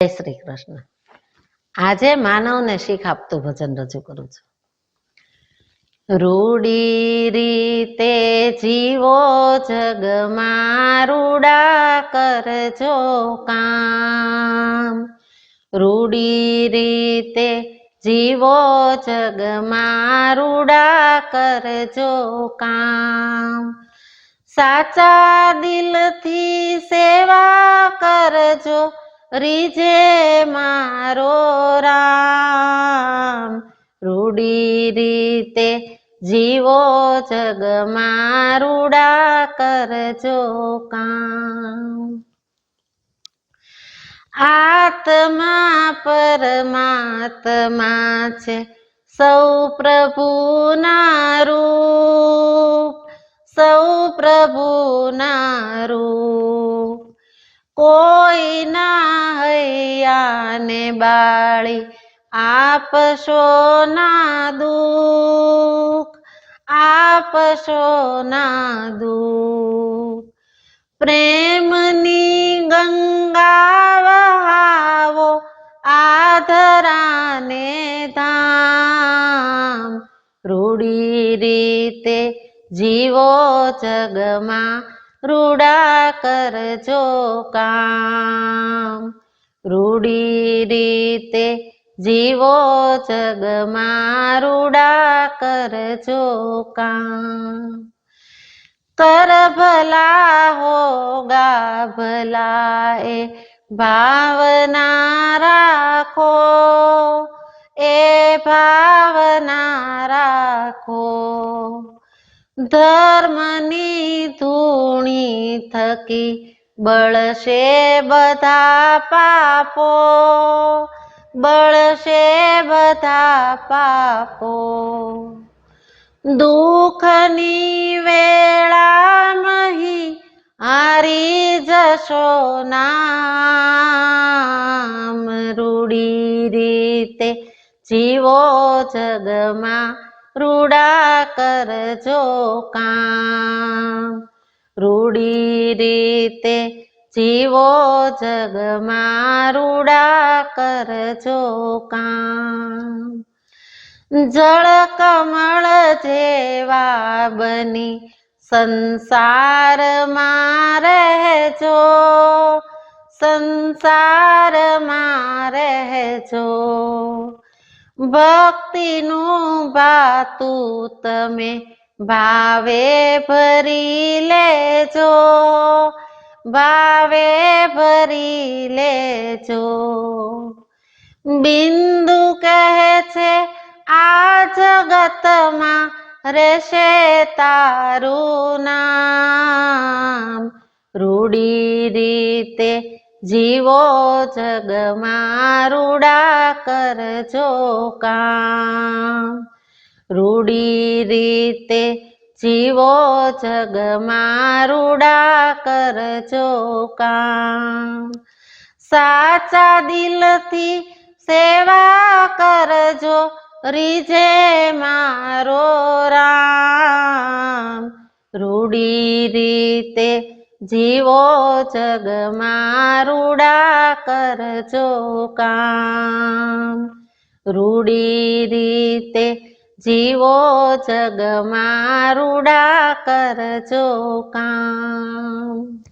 જય શ્રી કૃષ્ણ. આજે માનવને શીખ આપતું ભજન રજૂ કરું છું. રૂડી રીતે જીવો જગમાં રૂડા કરજો કામ. રૂડી રીતે જીવો જગમાં રૂડા કરજો કામ. સાચા દિલથી સેવા કરજો રીજે મારો રામ. રૂડી રીતે જીવો જગમાં રૂડા કરજો કામ. આત્મા પરમાત્મા છે સૌ પ્રભુના રૂપ. સૌ પ્રભુના રૂપ. કોઈના હૈયાને બાળી આપશો ના દુઃખ, આપશો ના દુઃખ. પ્રેમની ગંગા વહાવો આધરાને ધામ. રૂડી રીતે જીવો જગમાં રૂડા કરજો કામ. રૂડી રીતે જીવો જગમાં રૂડા કરજો કામ. કર ભલા હો ગા ભલા એ ભાવના રાખો. એ ભાવના રાખો. ધર્મની ધૂણી થકી બળશે બધા પાપો, બળશે બધા પાપો. દુઃખની વેળામહી હારી જશો નામ. રૂડી રીતે જીવો જગમાં, રૂડા કરજો કામ. રૂડી રીતે જીવો જગમાં રૂડા કરજો કામ જળ કમળ જેવા બની સંસારમાં રહેજો સંસારમાં રહેજો. ભક્તિનું ભાતું તમે ભાવે ભરી લેજો, ભાવે ભરી લેજો. બિંદુ કહે છે, આ જગતમાં રહેશે તારું નામ. રૂડી રીતે જીવો જગમાં રૂડા કરજો કામ. રૂડી રીતે જીવો જગમાં રૂડા કરજો કામ સાચા દિલથી સેવા કરજો, રીજે મારો રામ. રૂડી રીતે જીવો જગમાં રૂડા કરજો કામ રૂડી રીતે જીવો જગમાં રૂડા કરજો કામ.